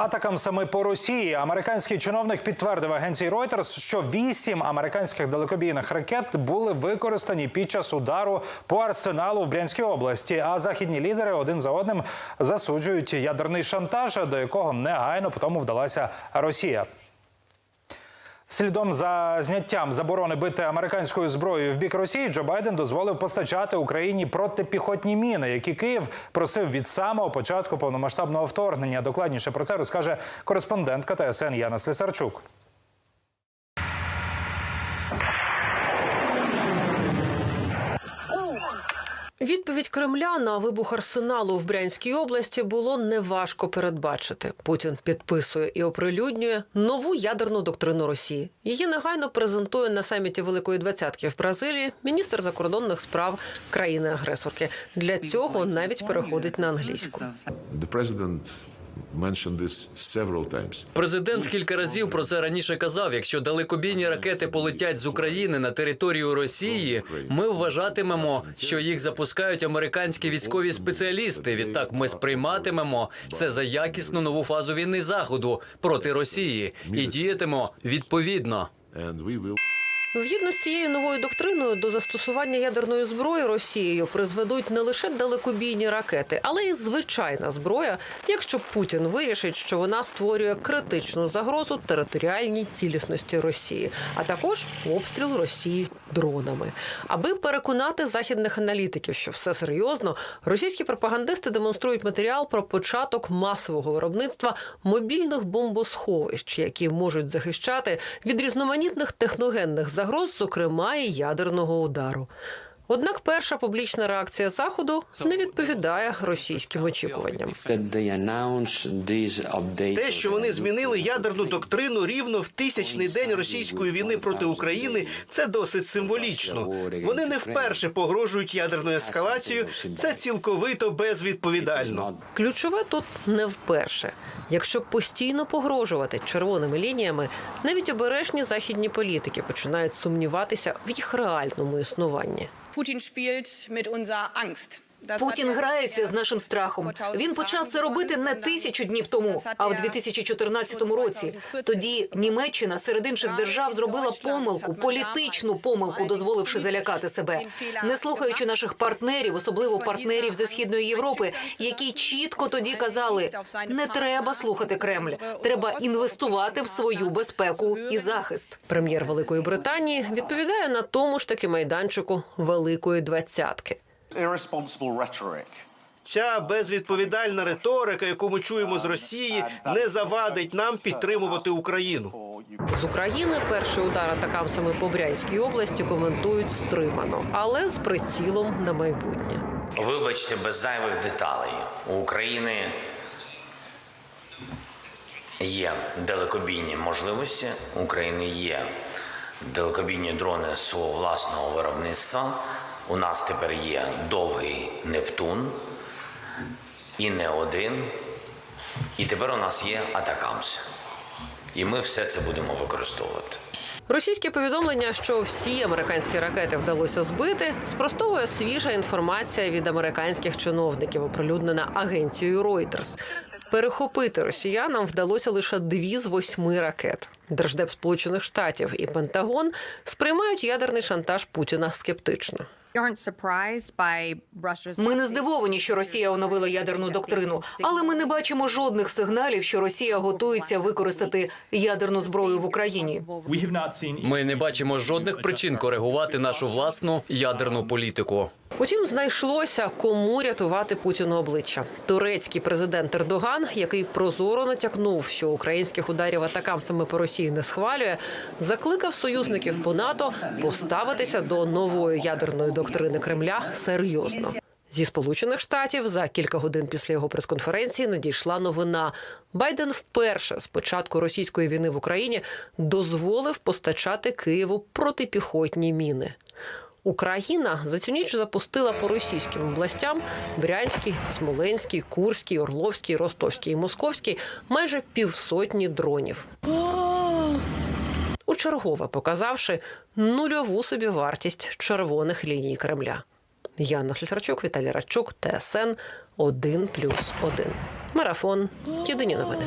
Атакам саме по Росії американський чиновник підтвердив агенції Reuters, що вісім американських далекобійних ракет були використані під час удару по арсеналу в Брянській області. А західні лідери один за одним засуджують ядерний шантаж, до якого негайно потому вдалася Росія. Слідом за зняттям заборони бити американською зброєю в бік Росії, Джо Байден дозволив постачати Україні протипіхотні міни, які Київ просив від самого початку повномасштабного вторгнення. Докладніше про це розкаже кореспондентка ТСН Яна Слісарчук. Відповідь Кремля на вибух арсеналу в Брянській області було неважко передбачити. Путін підписує і оприлюднює нову ядерну доктрину Росії. Її негайно презентує на саміті Великої Двадцятки в Бразилії міністр закордонних справ країни-агресорки. Для цього навіть переходить на англійську. The Президент кілька разів про це раніше казав. Якщо далекобійні ракети полетять з України на територію Росії, ми вважатимемо, що їх запускають американські військові спеціалісти. Відтак ми сприйматимемо це за якісну нову фазу війни заходу проти Росії і діятимо відповідно. Згідно з цією новою доктриною, до застосування ядерної зброї Росією призведуть не лише далекобійні ракети, але й звичайна зброя, якщо Путін вирішить, що вона створює критичну загрозу територіальній цілісності Росії, а також обстріл Росії дронами. Аби переконати західних аналітиків, що все серйозно, російські пропагандисти демонструють матеріал про початок масового виробництва мобільних бомбосховищ, які можуть захищати від різноманітних техногенних загроз, зокрема і ядерного удару. Однак перша публічна реакція заходу не відповідає російським очікуванням. Те, що вони змінили ядерну доктрину рівно в тисячний день російської війни проти України, це досить символічно. Вони не вперше погрожують ядерною ескалацією. Це цілковито безвідповідально. Ключове тут не вперше. Якщо постійно погрожувати червоними лініями, навіть обережні західні політики починають сумніватися в їх реальному існуванні. Putin spielt mit unserer Angst. Путін грається з нашим страхом. Він почав це робити не тисячу днів тому, а в 2014 році. Тоді Німеччина серед інших держав зробила помилку, політичну помилку, дозволивши залякати себе, не слухаючи наших партнерів, особливо партнерів зі східної Європи, які чітко тоді казали: не треба слухати Кремль, треба інвестувати в свою безпеку і захист. Прем'єр Великої Британії відповідає на тому ж таки майданчику Великої двадцятки. Irresponsible rhetoric. Ця безвідповідальна риторика, яку ми чуємо з Росії, не завадить нам підтримувати Україну. З України перший удар атакамсами по Брянській області коментують стримано, але з прицілом на майбутнє. Вибачте, без зайвих деталей. У України є далекобійні можливості. У України є далекобійні дрони свого власного виробництва. У нас тепер є довгий Нептун і не один. І тепер у нас є Атакамс. І ми все це будемо використовувати. Російське повідомлення, що всі американські ракети вдалося збити, спростовує свіжа інформація від американських чиновників, оприлюднена агенцією Reuters. Перехопити росіянам вдалося лише дві з восьми ракет. Держдеп Сполучених Штатів і Пентагон сприймають ядерний шантаж Путіна скептично. Ми не здивовані, що Росія оновила ядерну доктрину, але ми не бачимо жодних сигналів, що Росія готується використати ядерну зброю в Україні. Ми не бачимо жодних причин коригувати нашу власну ядерну політику. Утім, знайшлося кому рятувати Путіну обличчя. Турецький президент Ердоган, який прозоро натякнув, що українських ударів атакам саме по Росії не схвалює, закликав союзників по НАТО поставитися до нової ядерної доктрини Кремля серйозно. Зі сполучених штатів за кілька годин після його прес-конференції надійшла новина. Байден вперше з початку російської війни в Україні дозволив постачати Києву протипіхотні міни. Україна за цю ніч запустила по російським областям Брянський, Смоленський, Курський, Орловський, Ростовський і Московський майже півсотні дронів. У чергове показавши нульову собі вартість червоних ліній Кремля. Яна Слісарчук, Віталій Радчук, ТСН 1+,1. Марафон. Єдині новини.